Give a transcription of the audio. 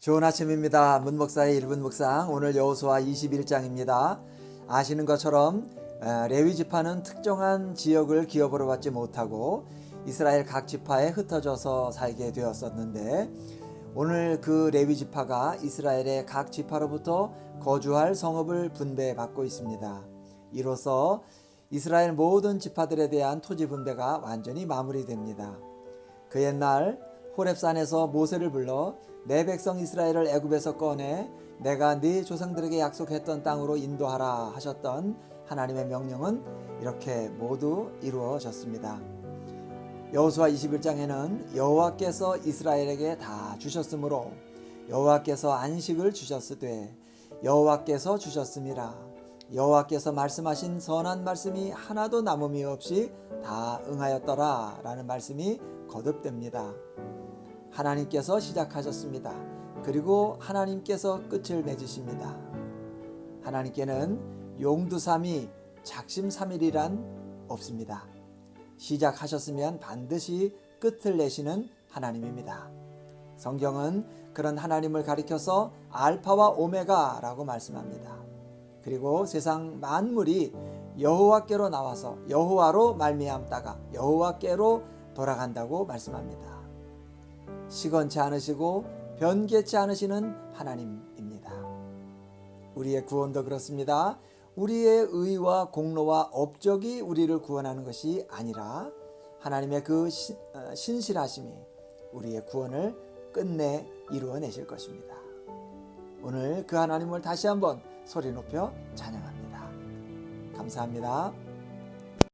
좋은 아침입니다. 문목사의 1분 묵상 오늘 여호수아 21장입니다. 아시는 것처럼 에, 레위 지파는 특정한 지역을 기업으로 받지 못하고 이스라엘 각 지파에 흩어져서 살게 되었었는데 오늘 그 레위 지파가 이스라엘의 각 지파로부터 거주할 성읍을 분배받고 있습니다. 이로써 이스라엘 모든 지파들에 대한 토지 분배가 완전히 마무리됩니다. 그 옛날 호렙산에서 모세를 불러 내 백성 이스라엘을 애굽에서 꺼내 내가 네 조상들에게 약속했던 땅으로 인도하라 하셨던 하나님의 명령은 이렇게 모두 이루어졌습니다. 여호수아 21장에는 여호와께서 이스라엘에게 다 주셨으므로 여호와께서 안식을 주셨으되 여호와께서 주셨음이라 여호와께서 말씀하신 선한 말씀이 하나도 남음이 없이 다 응하였더라라는 말씀이 거듭됩니다. 하나님께서 시작하셨습니다. 그리고 하나님께서 끝을 맺으십니다. 하나님께는 용두삼이 작심삼일이란 없습니다. 시작하셨으면 반드시 끝을 내시는 하나님입니다. 성경은 그런 하나님을 가리켜서 알파와 오메가라고 말씀합니다. 그리고 세상 만물이 여호와께로 나와서 여호와로 말미암다가 여호와께로 돌아간다고 말씀합니다. 시건치 않으시고 변개치 않으시는 하나님입니다. 우리의 구원도 그렇습니다. 우리의 의와 공로와 업적이 우리를 구원하는 것이 아니라 하나님의 그 신- 어, 신실하심이 우리의 구원을 끝내 이루어내실 것입니다. 오늘 그 하나님을 다시 한번 소리 높여 찬양합니다. 감사합니다.